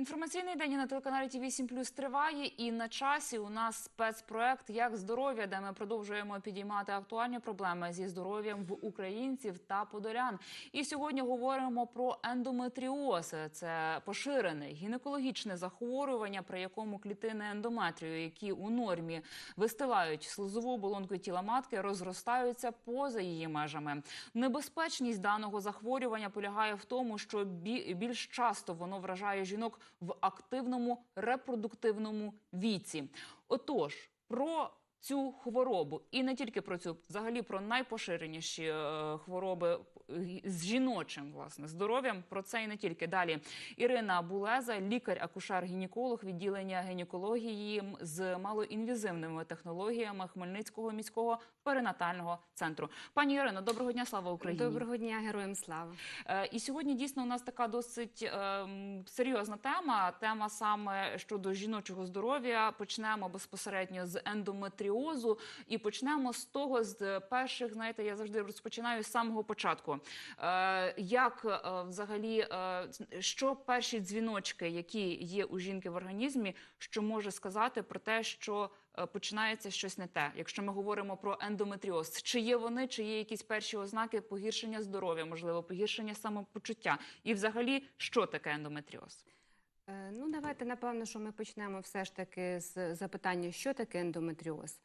Інформаційний день на телеканалі ТВ 7 Плюс триває, і на часі у нас спецпроект Як здоров'я, де ми продовжуємо підіймати актуальні проблеми зі здоров'ям в українців та подолян. І сьогодні говоримо про ендометріоз. Це поширене гінекологічне захворювання, при якому клітини ендометрію, які у нормі вистилають слизову оболонку тіла матки, розростаються поза її межами. Небезпечність даного захворювання полягає в тому, що бі- більш часто воно вражає жінок в активному репродуктивному віці. Отож, про цю хворобу і не тільки про цю, взагалі про найпоширеніші е, хвороби е, з жіночим власне здоров'ям. Про це і не тільки далі. Ірина Булеза, лікар-акушер-гінеколог відділення гінекології з малоінвізивними технологіями Хмельницького міського перинатального центру. Пані Ірино, доброго дня, слава Україні! Доброго дня, героям слава. Е, І сьогодні дійсно у нас така досить ем, серйозна тема. Тема саме щодо жіночого здоров'я. Почнемо безпосередньо з ендометріозу, і почнемо з того, з перших, знаєте, я завжди розпочинаю з самого початку. Е, Як е, взагалі, е, що перші дзвіночки, які є у жінки в організмі, що може сказати про те, що е, починається щось не те, якщо ми говоримо про ендометріоз, чи є вони, чи є якісь перші ознаки погіршення здоров'я, можливо, погіршення самопочуття, і взагалі, що таке ендометріоз? Е, Ну, давайте, напевно, що ми почнемо все ж таки з запитання, що таке ендометріоз.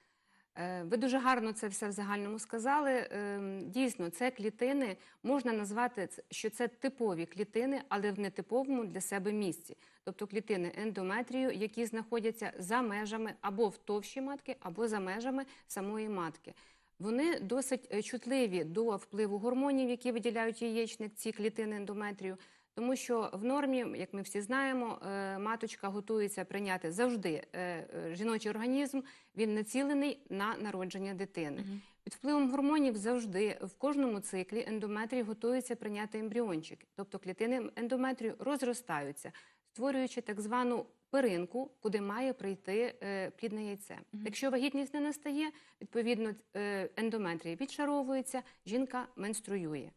Е, Ви дуже гарно це все в загальному сказали. Ем, Дійсно, це клітини, можна назвати, що це типові клітини, але в нетиповому для себе місці. Тобто клітини ендометрію, які знаходяться за межами або в товщі матки, або за межами самої матки. Вони досить е, чутливі до впливу гормонів, які виділяють яєчник, ці клітини ендометрію. Тому що в нормі, як ми всі знаємо, е, маточка готується прийняти завжди е, е, жіночий організм, він націлений на народження дитини. Під впливом гормонів завжди в кожному циклі ендометрій готується прийняти ембріончик. Тобто клітини ендометрію розростаються, створюючи так звану перинку, куди має прийти е, плідне яйце. Якщо вагітність не настає, відповідно ендометрія відшаровується, жінка менструює.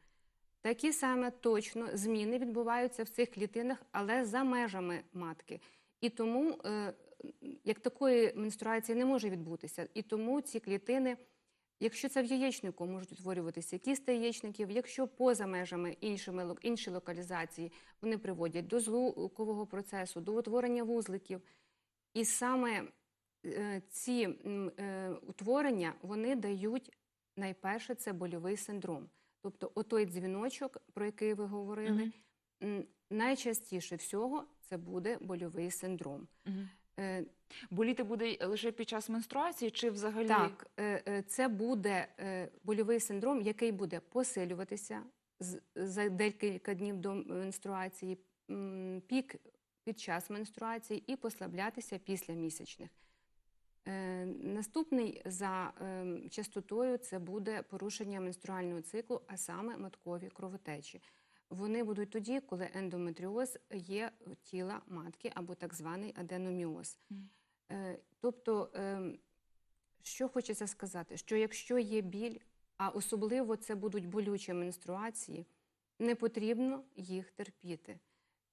Такі саме точно зміни відбуваються в цих клітинах, але за межами матки. І тому е, як такої менструації не може відбутися. І тому ці клітини, якщо це в яєчнику, можуть утворюватися кісти яєчників, якщо поза межами іншими, інші локалізації вони приводять до злукового процесу, до утворення вузликів. І саме е, ці е, утворення вони дають найперше це больовий синдром. Тобто, отой дзвіночок, про який ви говорили, м, найчастіше всього це буде больовий синдром. Е, Боліти буде лише під час менструації, чи взагалі так, е, е, це буде больовий синдром, який буде посилюватися з- за декілька днів до менструації, пік під час менструації і послаблятися після місячних. Е, Наступний за е, частотою це буде порушення менструального циклу, а саме маткові кровотечі. Вони будуть тоді, коли ендометріоз є тіла матки або так званий аденоміоз. Е, Тобто, е, що хочеться сказати, що якщо є біль, а особливо це будуть болючі менструації, не потрібно їх терпіти.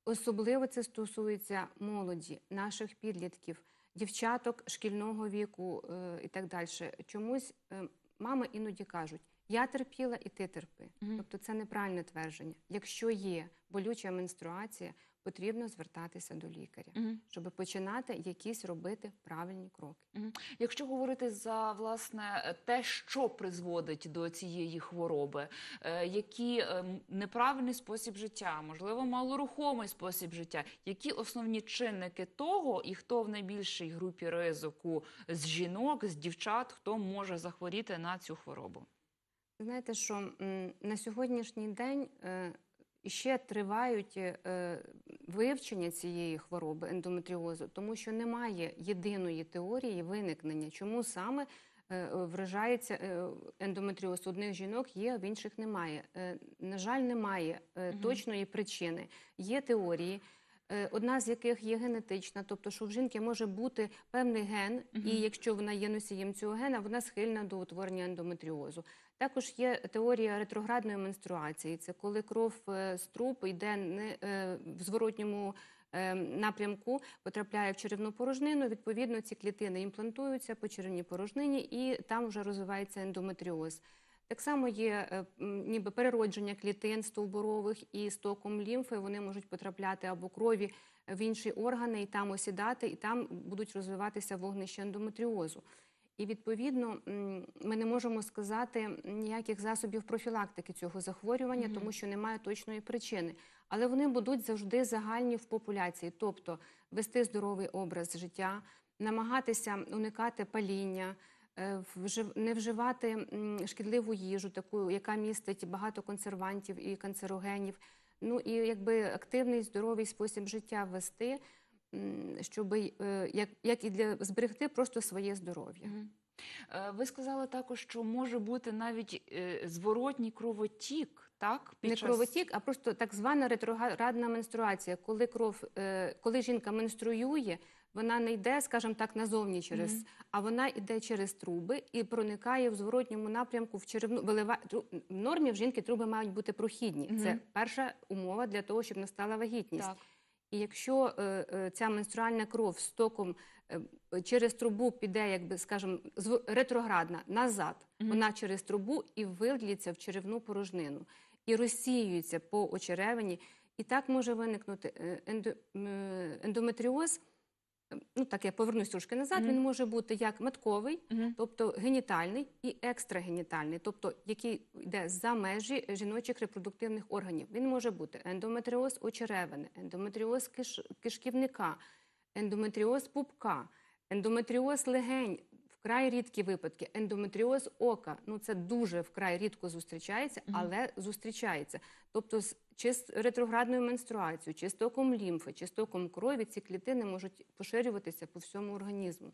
Особливо це стосується молоді, наших підлітків, дівчаток шкільного віку е, і так далі. Чомусь е, мами іноді кажуть: я терпіла і ти терпи. Тобто це неправильне твердження. Якщо є болюча менструація, потрібно звертатися до лікаря, щоб починати якісь робити правильні кроки. Мгм. Якщо говорити за власне те, що призводить до цієї хвороби, е, які е, неправильний спосіб життя, можливо, малорухомий спосіб життя, які основні чинники того, і хто в найбільшій групі ризику з жінок, з дівчат, хто може захворіти на цю хворобу? Знаєте, що на сьогоднішній день е, ще тривають е, вивчення цієї хвороби ендометріозу, тому що немає єдиної теорії виникнення, чому саме е, вражається е, ендометріоз одних жінок є, а в інших немає. Е, На жаль, немає точної причини. Є теорії. Одна з яких є генетична, тобто, що в жінки може бути певний ген, і якщо вона є носієм цього гена, вона схильна до утворення ендометріозу. Також є теорія ретроградної менструації. Це коли кров е, з труб йде е, в зворотньому е, напрямку, потрапляє в черевну порожнину. Відповідно, ці клітини імплантуються по черевній порожнині, і там вже розвивається ендометріоз. Так само є ніби переродження клітин стовбурових і стоком лімфи. Вони можуть потрапляти або крові в інші органи і там осідати, і там будуть розвиватися вогнища ендометріозу. І відповідно ми не можемо сказати ніяких засобів профілактики цього захворювання, тому що немає точної причини. Але вони будуть завжди загальні в популяції, тобто вести здоровий образ життя, намагатися уникати паління, е, не вживати шкідливу їжу, таку, яка містить багато консервантів і канцерогенів. Ну і якби активний здоровий спосіб життя вести, щоб як, як і для зберегти просто своє здоров'я. Е, Ви сказали також, що може бути навіть е, зворотній кровотік, так? Під Не час- кровотік, а просто так звана ретроградна менструація. Коли кров, е, коли жінка менструює, вона не йде, скажімо так, назовні через, Мгм. а вона йде через труби і проникає в зворотньому напрямку в черевну вилива... В нормі в жінки труби мають бути прохідні. Це перша умова для того, щоб настала вагітність. Так. І якщо е, е, ця менструальна кров з током е, через трубу піде, якби скажімо, ретроградна назад, вона через трубу і виліться в черевну порожнину і розсіюється по очеревині. І так може виникнути ендометріоз. Ну так, я повернусь трошки назад. Він може бути як метковий, тобто генітальний і екстрагенітальний, тобто який йде за межі жіночих репродуктивних органів. Він може бути ендометріоз очеревини, ендометріоз киш... кишківника, ендометріоз пупка, ендометріоз легень. Вкрай рідкі випадки, ендометріоз ока. Ну це дуже вкрай рідко зустрічається, але зустрічається. Тобто, чи з ретроградною менструацією, чи з током лімфи, чи з током крові ці клітини можуть поширюватися по всьому організму.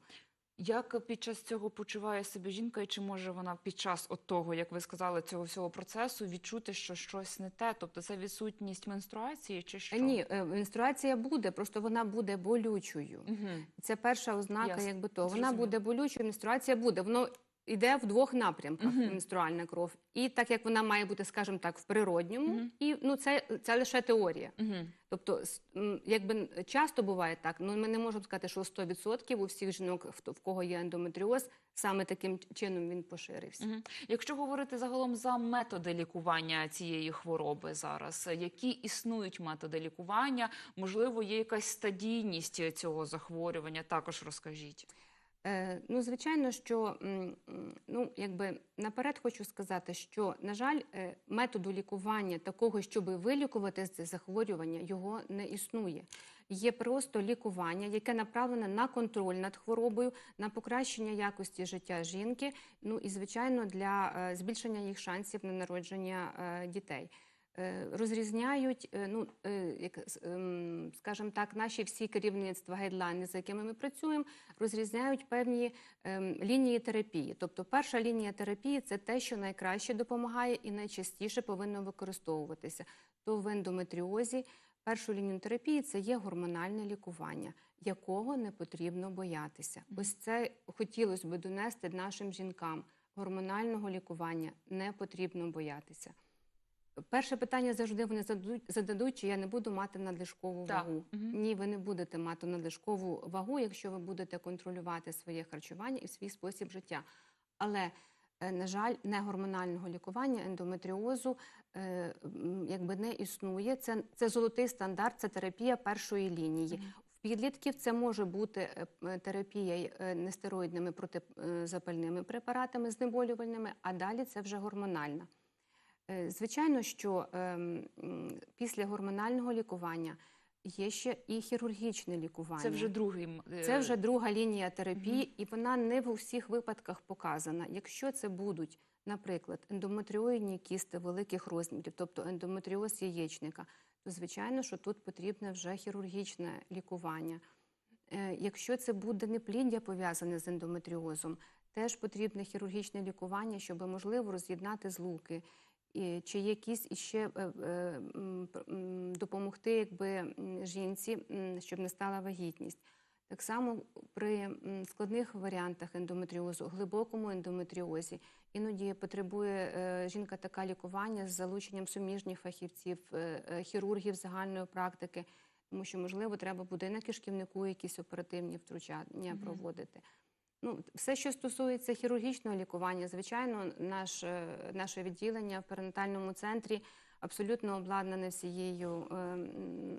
Як під час цього почуває себе жінка, і чи може вона під час от того, як ви сказали, цього всього процесу відчути, що щось не те? Тобто це відсутність менструації, чи що? Ні, е, менструація буде, просто вона буде болючою. Угу. Це перша ознака, Ясно, якби то. Вона зрозуміло. буде болючою, менструація буде. Воно йде в двох напрямках Мгм. менструальна кров. І так як вона має бути, скажімо так, в природньому, Мгм. і ну це, це лише теорія. Угу. Тобто, с- якби часто буває так, ну ми не можемо сказати, що 100% у всіх жінок, в кого є ендометріоз, саме таким чином він поширився. Угу. Якщо говорити загалом за методи лікування цієї хвороби зараз, які існують методи лікування? Можливо, є якась стадійність цього захворювання? Також розкажіть. Е, ну, звичайно, що ну, якби наперед хочу сказати, що, на жаль, е, методу лікування такого, щоб вилікувати це захворювання, його не існує. Є просто лікування, яке направлене на контроль над хворобою, на покращення якості життя жінки, ну і звичайно для е, збільшення їх шансів на народження дітей. Е, Розрізняють, е, ну е, як ем, скажімо так, наші всі керівництва гайдлайни, за якими ми працюємо, розрізняють певні ем, лінії терапії. Тобто, перша лінія терапії це те, що найкраще допомагає і найчастіше повинно використовуватися. То в ендометріозі першу лінію терапії це є гормональне лікування, якого не потрібно боятися. Ось це хотілося б донести нашим жінкам. Гормонального лікування не потрібно боятися. Перше питання завжди вони зададуть, зададуть, чи я не буду мати надлишкову Так. вагу. Ні, ви не будете мати надлишкову вагу, якщо ви будете контролювати своє харчування і свій спосіб життя. Але, е, на жаль, негормонального лікування ендометріозу е, якби не існує. Це, це золотий стандарт, це терапія першої лінії. Мгм. В підлітків це може бути е, терапія нестероїдними протизапальними препаратами, знеболювальними, а далі це вже гормональна. Е, Звичайно, що ем, після гормонального лікування є ще і хірургічне лікування. Це вже другий е, Це вже друга лінія терапії, і вона не в усіх випадках показана. Якщо це будуть, наприклад, ендометріоїдні кісти великих розмірів, тобто ендометріоз яєчника, то звичайно, що тут потрібне вже хірургічне лікування. Е, Якщо це буде непліддя пов'язане з ендометріозом, теж потрібне хірургічне лікування, щоб можливо роз'єднати злуки. Чи якісь іще е, е, допомогти якби, жінці, щоб не стала вагітність. Так само при складних варіантах ендометріозу, глибокому ендометріозі, іноді потребує е, жінка така лікування з залученням суміжніх фахівців, хірургів загальної практики, тому що, можливо, треба буде на кишківнику якісь оперативні втручання проводити. Ну, все, що стосується хірургічного лікування, звичайно, наш, е, наше відділення в перинатальному центрі абсолютно обладнане всією е,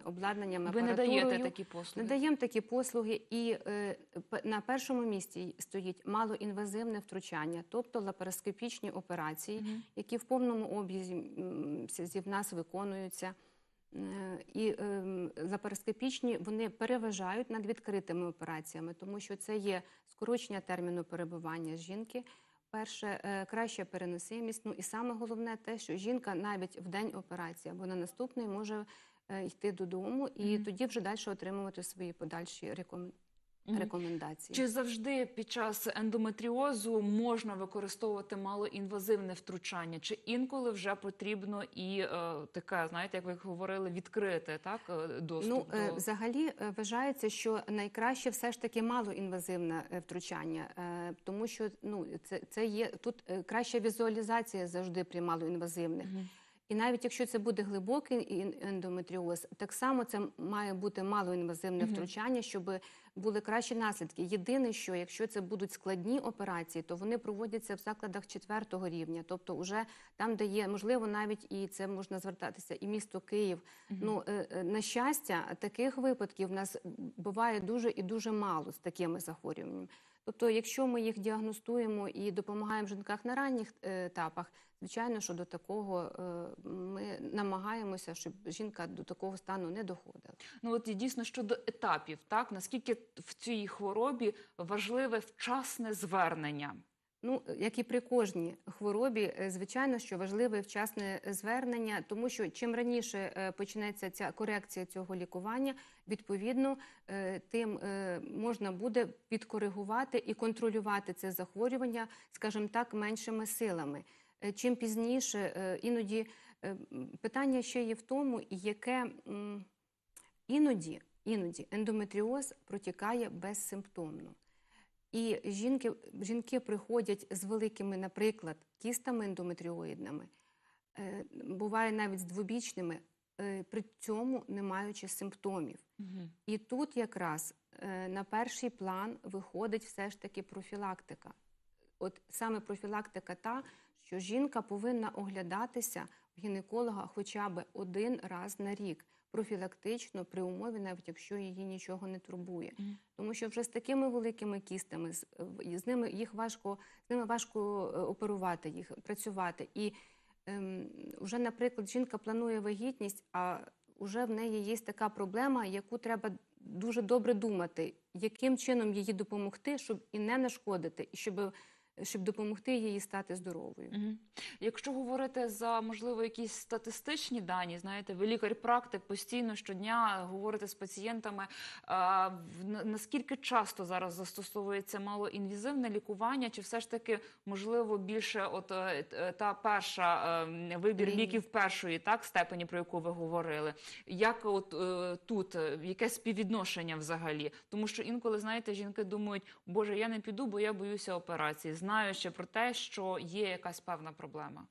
обладнанням, Ви не даєте такі послуги? Надаємо такі послуги, і е, на першому місці стоїть малоінвазивне втручання, тобто лапароскопічні операції, Мгм. які в повному об'язі зі в нас виконуються. Е, І ем, лапароскопічні вони переважають над відкритими операціями, тому що це є скорочення терміну перебування жінки. Перше, е, краща переносимість. Ну і саме головне те, що жінка навіть в день операції або на наступний може е, йти додому і Мгм. тоді вже далі отримувати свої подальші рекомен- Мгм. рекомендації. Чи завжди під час ендометріозу можна використовувати малоінвазивне втручання? Чи інколи вже потрібно і е, таке, знаєте, як ви говорили, відкрити так е, доступ Ну, е, до взагалі е, вважається, що найкраще все ж таки малоінвазивне втручання, е, тому що ну, це, це є тут краща візуалізація завжди при малоінвазивних. Мгм. І навіть якщо це буде глибокий ендометріоз, так само це має бути малоінвазивне втручання, щоб були кращі наслідки. Єдине, що якщо це будуть складні операції, то вони проводяться в закладах четвертого рівня, тобто уже там, де є можливо, навіть і це можна звертатися, і місто Київ. Ну е, е, на щастя, таких випадків в нас буває дуже і дуже мало з такими захворюваннями. Тобто, якщо ми їх діагностуємо і допомагаємо жінках на ранніх е, етапах, звичайно, що до такого е, ми намагаємося, щоб жінка до такого стану не доходила. Ну от і дійсно щодо етапів, так наскільки в цій хворобі важливе вчасне звернення? Ну, як і при кожній хворобі, е, звичайно, що важливе вчасне звернення, тому що чим раніше е, почнеться ця корекція цього лікування, відповідно, е, тим можна буде підкоригувати і контролювати це захворювання, скажімо так, меншими силами. Чим пізніше, іноді питання ще є в тому, яке іноді, іноді ендометріоз протікає безсимптомно. І жінки, жінки приходять з великими, наприклад, кістами ендометріоїдними, е, буває навіть з двобічними, е, при цьому не маючи симптомів. І тут якраз е, на перший план виходить все ж таки профілактика. От саме профілактика та, що жінка повинна оглядатися в гінеколога хоча б один раз на рік, профілактично при умові, навіть якщо її нічого не турбує. Мгм. Тому що вже з такими великими кістами, з, з ними їх важко, з ними важко е, оперувати їх, працювати. І ем, вже, наприклад, жінка планує вагітність, а вже в неї є така проблема, яку треба дуже добре думати, яким чином їй допомогти, щоб і не нашкодити, і щоб, щоб допомогти їй стати здоровою. Мгм. Якщо говорити за можливо якісь статистичні дані, знаєте, ви лікар-практик постійно щодня говорите з пацієнтами. А, на- наскільки часто зараз застосовується малоінвізивне лікування, чи все ж таки можливо більше, от е, та перша е, вибір Лінія. ліків першої так степені, про яку ви говорили? Як от е, тут е, яке співвідношення взагалі? Тому що інколи знаєте, жінки думають, боже, я не піду, бо я боюся операції, знаючи про те, що є якась певна проблема.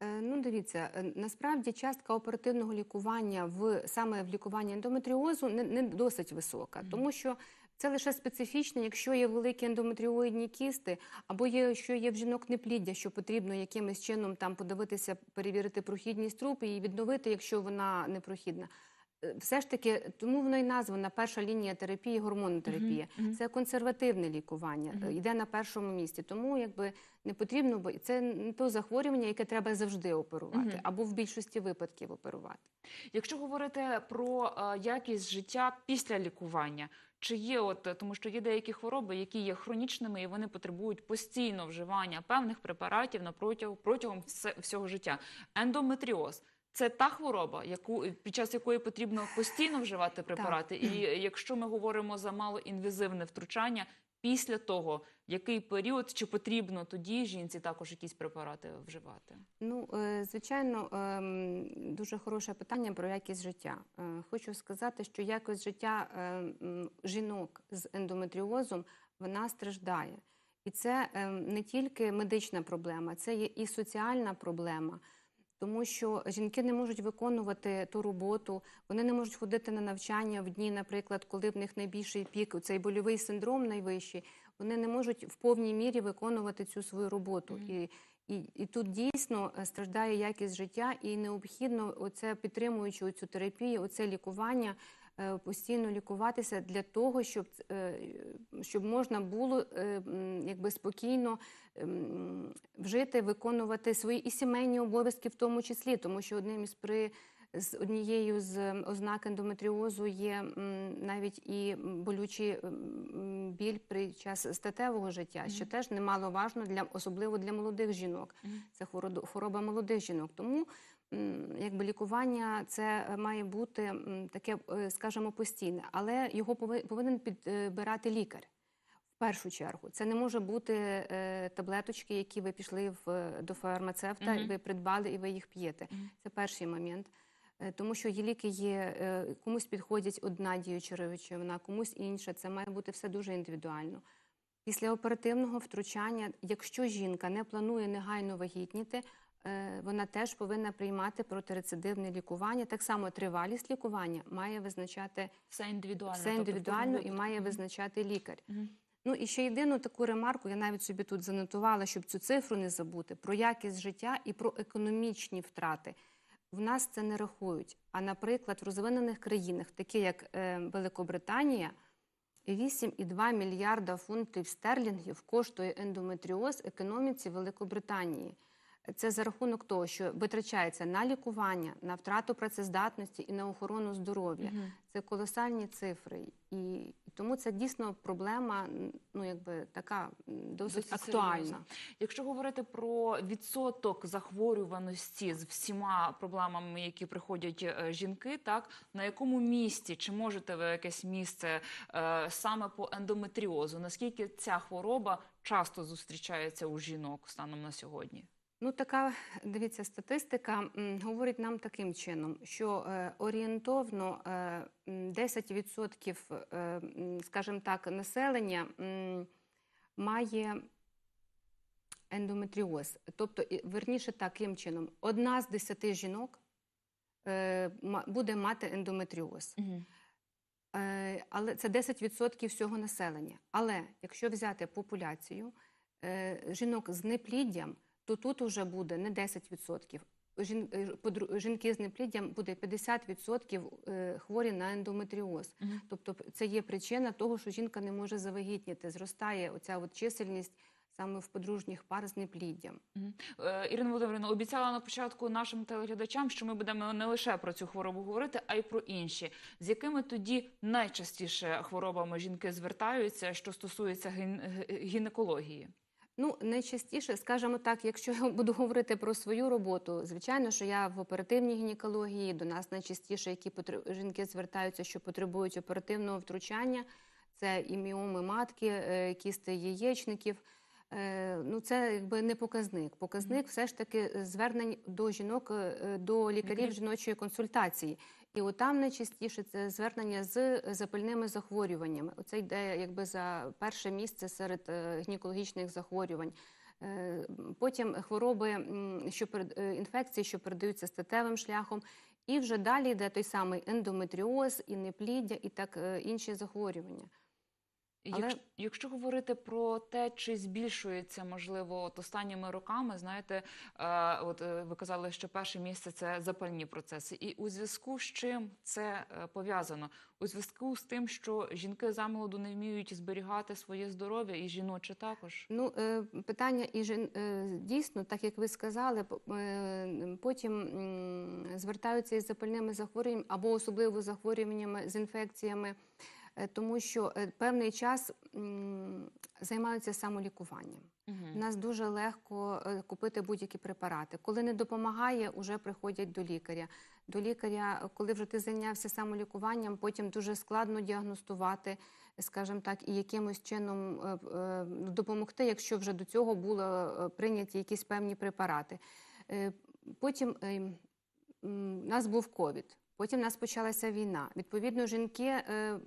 Е, Ну, дивіться, е, насправді частка оперативного лікування в саме в лікуванні ендометріозу не, не досить висока, тому що це лише специфічно, якщо є великі ендометріоїдні кісти, або є, що є в жінок непліддя, що потрібно якимось чином там подивитися, перевірити прохідність трупи і відновити, якщо вона непрохідна. Е, Все ж таки, тому воно і названа перша лінія терапії, гормонотерапія. Мгм, мгм. Це консервативне лікування, е, Мгм. йде на першому місці. Тому якби не потрібно, бо це не то захворювання, яке треба завжди оперувати, Мгм. або в більшості випадків оперувати. Якщо говорити про е, якість життя після лікування, чи є от тому, що є деякі хвороби, які є хронічними, і вони потребують постійно вживання певних препаратів на протягом протягом всього життя. Ендометріоз. Це та хвороба, яку під час якої потрібно постійно вживати препарати. І якщо ми говоримо за малоінвазивне втручання, Після того, який період, чи потрібно тоді жінці також якісь препарати вживати? Ну, е, звичайно, ем, дуже хороше питання про якість життя. Е, Хочу сказати, що якість життя е, жінок з ендометріозом вона страждає. І це ем, не тільки медична проблема, це є і соціальна проблема. Тому що жінки не можуть виконувати ту роботу, вони не можуть ходити на навчання в дні, наприклад, коли в них найбільший пік, цей больовий синдром найвищий, вони не можуть в повній мірі виконувати цю свою роботу. Мгм. І, і, і тут дійсно е, страждає якість життя, і необхідно оце підтримуючи цю терапію, оце лікування, постійно лікуватися для того, щоб, е, щоб можна було е, якби спокійно ем, вжити, виконувати свої і сімейні обов'язки в тому числі, тому що одним із при з однією з ознак ендометріозу є навіть і болючий біль під час статевого життя, що теж немаловажно для особливо для молодих жінок. Мгм. Це хворо- хвороба молодих жінок. Тому якби лікування це має бути таке, е, скажімо, постійне, але його повинен підбирати лікар. В першу чергу це не може бути е, таблеточки, які ви пішли в до фармацевта, Мгм. і ви придбали і ви їх п'єте. Мгм. Це перший момент. Е, Тому що є ліки є, е, комусь підходить одна діюча речовина, комусь інша. Це має бути все дуже індивідуально. Після оперативного втручання, якщо жінка не планує негайно вагітніти, е, вона теж повинна приймати протирецидивне лікування. Так само тривалість лікування має визначати Все індивідуально. все тобто індивідуально кожному і має визначати лікар. Мгм. Ну і ще єдину таку ремарку, я навіть собі тут занотувала, щоб цю цифру не забути, про якість життя і про економічні втрати. В нас це не рахують. А, наприклад, в розвинених країнах, такі як е, Великобританія, 8,2 мільярда фунтів стерлінгів коштує ендометріоз економіці Великобританії. Це за рахунок того, що витрачається на лікування, на втрату працездатності і на охорону здоров'я. Мгм. Це колосальні цифри, і, і тому це дійсно проблема, ну якби така досить, Досить актуальна. серйозно. Якщо говорити про відсоток захворюваності з всіма проблемами, які приходять е, жінки, так на якому місці чи можете ви якесь місце е, саме по ендометріозу? Наскільки ця хвороба часто зустрічається у жінок станом на сьогодні? Ну, така дивіться, статистика говорить нам таким чином, що е, орієнтовно е, 10%, е, скажімо так, населення має ендометріоз. Тобто, верніше таким чином, одна з десяти жінок е, буде мати ендометріоз. Е, але це 10% всього населення. Але якщо взяти популяцію е, жінок з непліддям, то тут вже буде не 10%. Жін, е, жінки з непліддям буде 50% е, хворі на ендометріоз. Мгм. Тобто це є причина того, що жінка не може завагітніти. Зростає оця от чисельність саме в подружніх пар з непліддям. Мгм. Е, Ірина Володимирівна, обіцяла на початку нашим телеглядачам, що ми будемо не лише про цю хворобу говорити, а й про інші. З якими тоді найчастіше хворобами жінки звертаються, що стосується ген- гінекології? Ну, найчастіше, скажімо так, якщо я буду говорити про свою роботу, звичайно, що я в оперативній гінекології, до нас найчастіше, які потр- жінки звертаються, що потребують оперативного втручання, це і міоми матки, е, кісти яєчників. Е, Ну, це якби не показник. Показник все ж таки звернень до жінок, е, до лікарів Лікарів. жіночої консультації. І отам там найчастіше це звернення з запальними захворюваннями. Оце йде якби за перше місце серед е, гінекологічних захворювань. Е, Потім хвороби, що е, інфекції, що передаються статевим шляхом, і вже далі йде той самий ендометріоз, і непліддя, і так інші захворювання. Але- Якщо, якщо говорити про те, чи збільшується можливо от останніми роками, знаєте, е, от е, ви казали, що перше місце це запальні процеси, і у зв'язку з чим це е, пов'язано? У зв'язку з тим, що жінки замолоду не вміють зберігати своє здоров'я, і жіноче також. Ну, е, питання і жін- е, дійсно, так як ви сказали, е, потім м, звертаються із запальними захворюваннями або особливо захворюваннями з інфекціями е, тому що е, певний час займаються самолікуванням. У Мгм. нас дуже легко е, купити будь-які препарати. Коли не допомагає, вже приходять до лікаря. До лікаря, е, коли вже ти зайнявся самолікуванням, потім дуже складно діагностувати, скажімо так, і якимось чином е, е, допомогти, якщо вже до цього були е, прийняті якісь певні препарати. Е, Потім е, у нас був ковід. Потім у нас почалася війна. Відповідно, жінки е,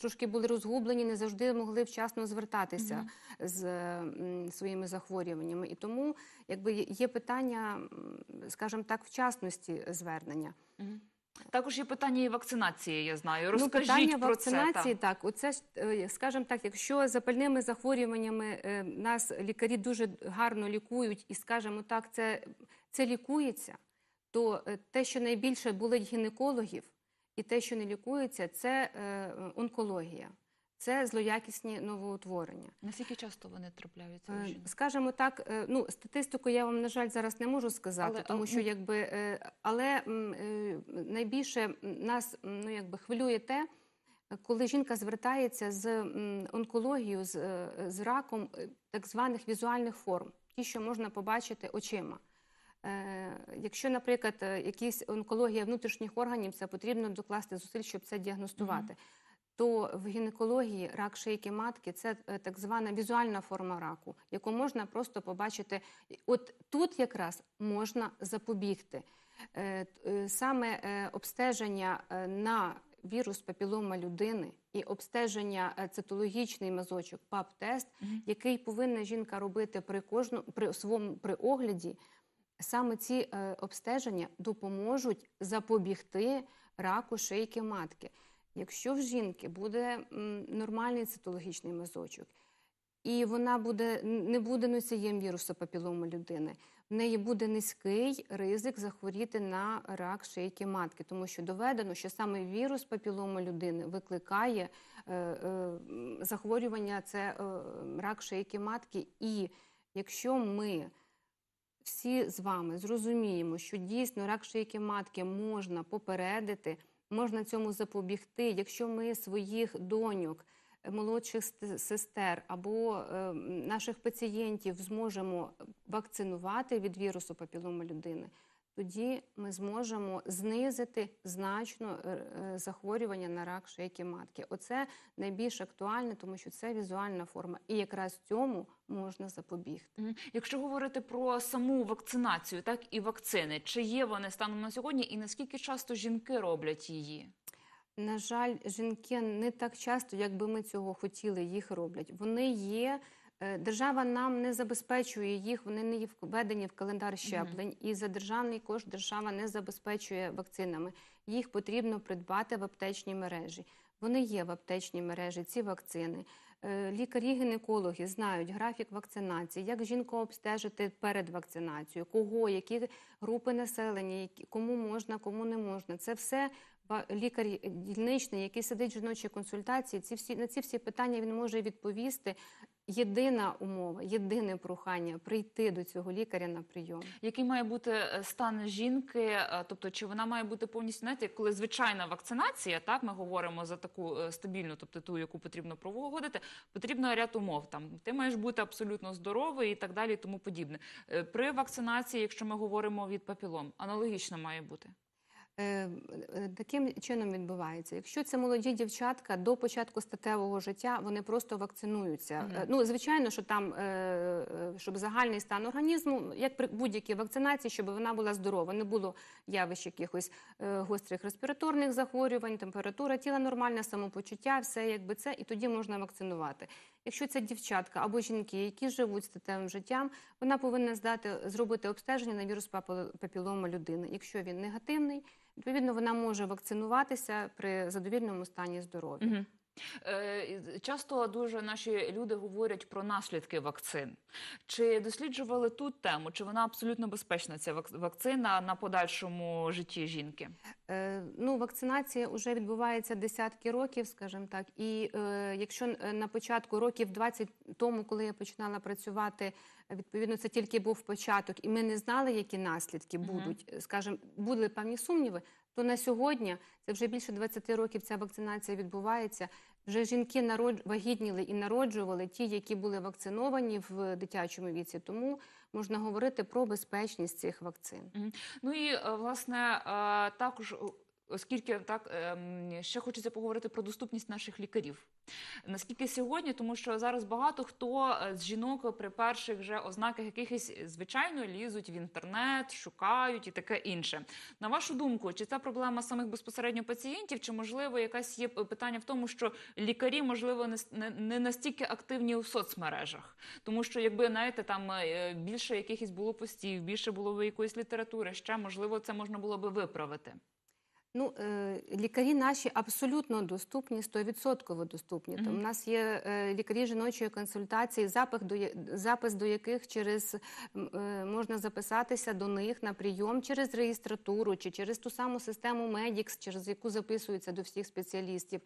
трошки були розгублені, не завжди могли вчасно звертатися Мгм. з м, своїми захворюваннями. І тому якби є- питання, скажімо так, вчасності звернення. Мгм. Також є питання і вакцинації, я знаю. ну, питання про вакцинації, це. так, оце е, скажімо так, якщо запальними захворюваннями е, нас лікарі дуже гарно лікують, і скажімо так, це, це лікується, то е, те, що найбільше болить гінекологів, і те, що не лікується, це е, онкологія, це злоякісні новоутворення. Наскільки часто вони трапляються? Е, жінок? Скажемо так, ну статистику я вам на жаль зараз не можу сказати, Але, тому що якби але найбільше нас ну якби хвилює те, коли жінка звертається з онкологією, з, з раком так званих візуальних форм, ті, що можна побачити очима. Е, Якщо, наприклад, е, якісь онкологія внутрішніх органів, це потрібно докласти зусиль, щоб це діагностувати. То в гінекології рак шийки матки це е, так звана візуальна форма раку, яку можна просто побачити. От тут якраз можна запобігти. Саме обстеження на вірус папілома людини і обстеження цитологічний мазочок ПАП-тест, який повинна жінка робити при кожному при своєму при огляді, саме ці е, обстеження допоможуть запобігти раку шийки матки. Якщо в жінки буде нормальний цитологічний мазочок, і вона буде не буде носієм вірусу папілому людини, в неї буде низький ризик захворіти на рак шийки матки, тому що доведено, що саме вірус папілому людини викликає е, е, захворювання, це е, рак шийки матки. І якщо ми всі з вами зрозуміємо, що дійсно рак шийки матки можна попередити, можна цьому запобігти, якщо ми своїх доньок, е, молодших сестер або е, наших пацієнтів зможемо вакцинувати від вірусу папіломи людини. Тоді ми зможемо знизити значно е, е, захворювання на рак шийки матки. Оце найбільш актуальне, тому що це візуальна форма, і якраз цьому можна запобігти. Якщо говорити про саму вакцинацію, так і вакцини, чи є вони станом на сьогодні, і наскільки часто жінки роблять її? На жаль, жінки не так часто, як би ми цього хотіли, їх роблять. Вони є. Е, Держава нам не забезпечує їх, вони не є введені в календар щеплень, і за державний кошт держава не забезпечує вакцинами. Їх потрібно придбати в аптечній мережі. Вони є в аптечній мережі, ці вакцини. Е, Лікарі-гінекологи знають графік вакцинації, як жінку обстежити перед вакцинацією, кого, які групи населення, кому можна, кому не можна. Це все лікар дільничний, який сидить в жіночій консультації. Ці всі на ці всі питання він може відповісти. Єдина умова, єдине прохання прийти до цього лікаря на прийом. Який має бути е, стан жінки? е, Тобто, чи вона має бути повністю знаєте, коли звичайна вакцинація, так ми говоримо за таку е, стабільну, тобто ту, яку потрібно проводити, потрібно ряд умов. Там ти маєш бути абсолютно здоровий і так далі, і тому подібне. При вакцинації, якщо ми говоримо від папілом, аналогічно має бути. Е, е, Таким чином відбувається. Якщо це молоді дівчатка до початку статевого життя, вони просто вакцинуються. Е, Ну, звичайно, що там, щоб загальний стан організму, як при будь-якій вакцинації, щоб вона була здорова, не було явищ якихось гострих респіраторних захворювань, температура тіла нормальна, самопочуття, все якби це, і тоді можна вакцинувати. Якщо це дівчатка або жінки, які живуть статевим життям, вона повинна здати зробити обстеження на вірус папіломи людини. Якщо він негативний, відповідно вона може вакцинуватися при задовільному стані здоров'я. Угу. Е, часто дуже наші люди говорять про наслідки вакцин. Чи досліджували ту тему? Чи вона абсолютно безпечна ця вак- вакцина на подальшому житті жінки? Е, ну, вакцинація вже відбувається десятки років, скажімо так. І е, якщо на початку років 20 тому, коли я починала працювати, відповідно, це тільки був початок, і ми не знали, які наслідки будуть. Скажімо, були певні сумніви. то на сьогодні це вже більше 20 років ця вакцинація відбувається. Вже жінки народ... вагітніли і народжували ті, які були вакциновані в дитячому віці. Тому можна говорити про безпечність цих вакцин. Ну і е, власне е, також. Оскільки так ем, ще хочеться поговорити про доступність наших лікарів. Наскільки сьогодні, тому що зараз багато хто е, з жінок при перших вже ознаках якихось звичайно лізуть в інтернет, шукають і таке інше. На вашу думку, чи це проблема самих безпосередньо пацієнтів, чи можливо якась є питання в тому, що лікарі можливо не, настільки активні у соцмережах, тому що якби знаєте, там е, більше якихось було постів, більше було якоїсь літератури, ще можливо це можна було би виправити. Ну, е, лікарі наші абсолютно доступні, 100% доступні. Мгм. Там у нас є е, лікарі жіночої консультації, запис до, запис до яких через е, можна записатися до них на прийом через реєстратуру чи через ту саму систему Медікс, через яку записуються до всіх спеціалістів.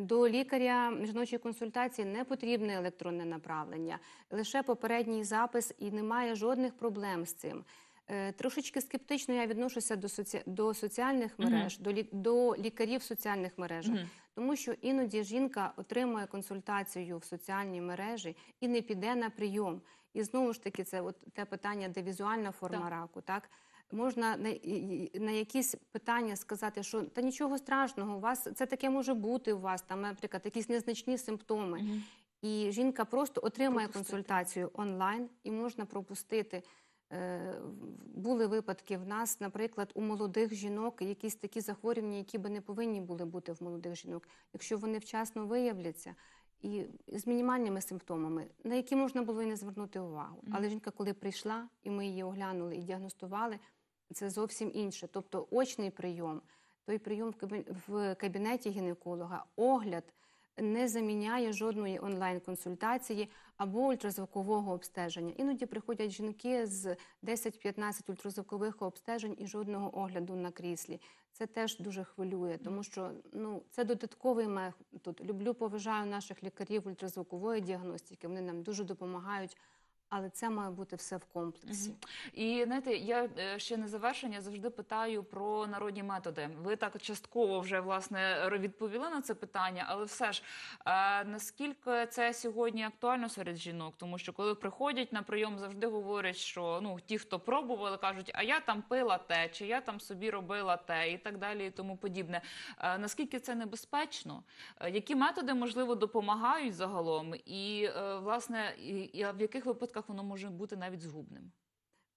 До лікаря жіночої консультації не потрібне електронне направлення, лише попередній запис і немає жодних проблем з цим. Е, Трошечки скептично я відношуся до, соці... до соціальних мереж, до, лі... до лікарів в соціальних мережах, Мгм. тому що іноді жінка отримує консультацію в соціальній мережі і не піде на прийом. І знову ж таки, це от те питання, де візуальна форма Так. раку. Так можна на, на якісь питання сказати, що та нічого страшного, у вас це таке може бути у вас, там, наприклад, якісь незначні симптоми. Мгм. І жінка просто отримає Пропустити. консультацію онлайн і можна пропустити. Е, Були випадки в нас, наприклад, у молодих жінок якісь такі захворювання, які би не повинні були бути в молодих жінок, якщо вони вчасно виявляться і з мінімальними симптомами, на які можна було і не звернути увагу. Але жінка, коли прийшла, і ми її оглянули і діагностували, це зовсім інше. Тобто очний прийом, той прийом в кабі- в кабінеті гінеколога, огляд не заміняє жодної онлайн-консультації або ультразвукового обстеження. Іноді приходять жінки з 10-15 ультразвукових обстежень і жодного огляду на кріслі. Це теж дуже хвилює, тому що ну це додатковий метод. Люблю, поважаю наших лікарів ультразвукової діагностики. Вони нам дуже допомагають, але це має бути все в комплексі. І знаєте, я е, ще на завершення завжди питаю про народні методи. Ви так частково вже власне відповіли на це питання, але все ж е, наскільки це сьогодні актуально серед жінок? Тому що коли приходять на прийом, завжди говорять, що ну ті, хто пробували, кажуть, а я там пила те, чи я там собі робила те, і так далі, і тому подібне. Е, наскільки це небезпечно? Які методи можливо допомагають загалом, і власне в яких випадках воно може бути навіть згубним?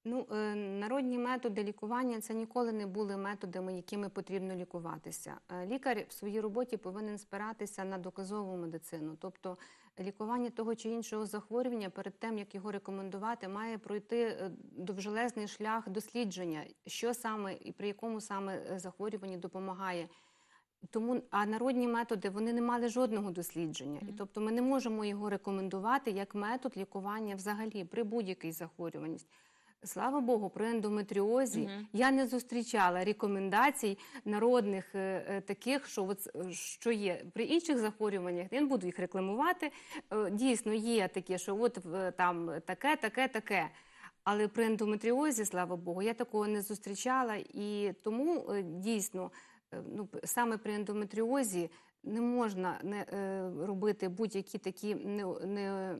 Ну, е, народні методи лікування це ніколи не були методами, якими потрібно лікуватися. Е, Лікар в своїй роботі повинен спиратися на доказову медицину, тобто лікування того чи іншого захворювання перед тим, як його рекомендувати, має пройти е, довжелезний шлях дослідження, що саме і при якому саме захворюванні допомагає. Тому а народні методи вони не мали жодного дослідження, і тобто ми не можемо його рекомендувати як метод лікування взагалі при будь-якій захворюваності. Слава Богу, при ендометріозі Мгм. я не зустрічала рекомендацій народних е, е, таких, що от, е, що є при інших захворюваннях. Я не буду їх рекламувати. Е, Дійсно, є таке, що от в- там таке, таке, таке. Але при ендометріозі, слава Богу, я такого не зустрічала, і тому е, дійсно е, ну, саме при ендометріозі не можна не, е, робити будь-які такі не, не,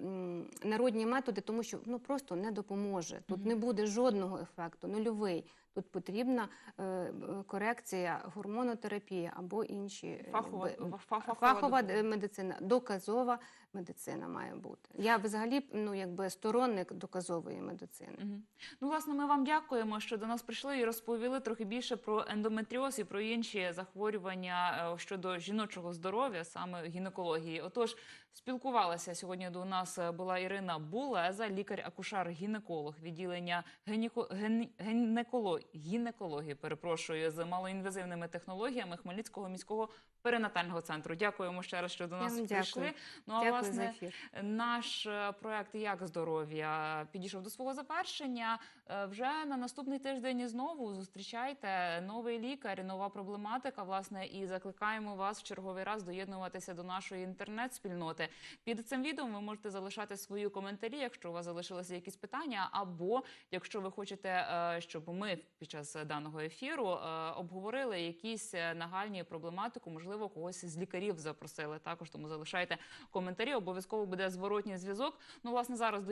народні методи, тому що ну, просто не допоможе. Тут не буде жодного ефекту, нульовий. Тут потрібна е, е, корекція, гормонотерапія або інші е, Фахова, фахова, фахова е, медицина, доказова медицина має бути. Я взагалі ну, якби сторонник доказової медицини. Мгм. Ну, власне, ми вам дякуємо, що до нас прийшли і розповіли трохи більше про ендометріоз і про інші захворювання е, щодо жіночого здоров'я, саме гінекології. Отож, спілкувалася сьогодні до нас е, була Ірина Булеза, лікар-акушер-гінеколог відділення геніко... ген... гінеколог... гінекології, перепрошую, з малоінвазивними технологіями Хмельницького міського перинатального центру. Дякуємо ще раз, що до нас прийшли. дякую. Ну а Дякую власне. Наш е, проект Як здоров'я підійшов до свого завершення. Е, Вже на наступний тиждень знову зустрічайте новий лікар, нова проблематика. Власне, і закликаємо вас в черговий раз доєднуватися до нашої інтернет-спільноти. Під цим відео ви можете залишати свої коментарі, якщо у вас залишилися якісь питання, або якщо ви хочете, е, щоб ми під час даного ефіру, обговорили якісь нагальні проблематику. Можливо, когось з лікарів запросили також. Тому залишайте коментарі. Обов'язково буде зворотній зв'язок. Ну, власне, зараз до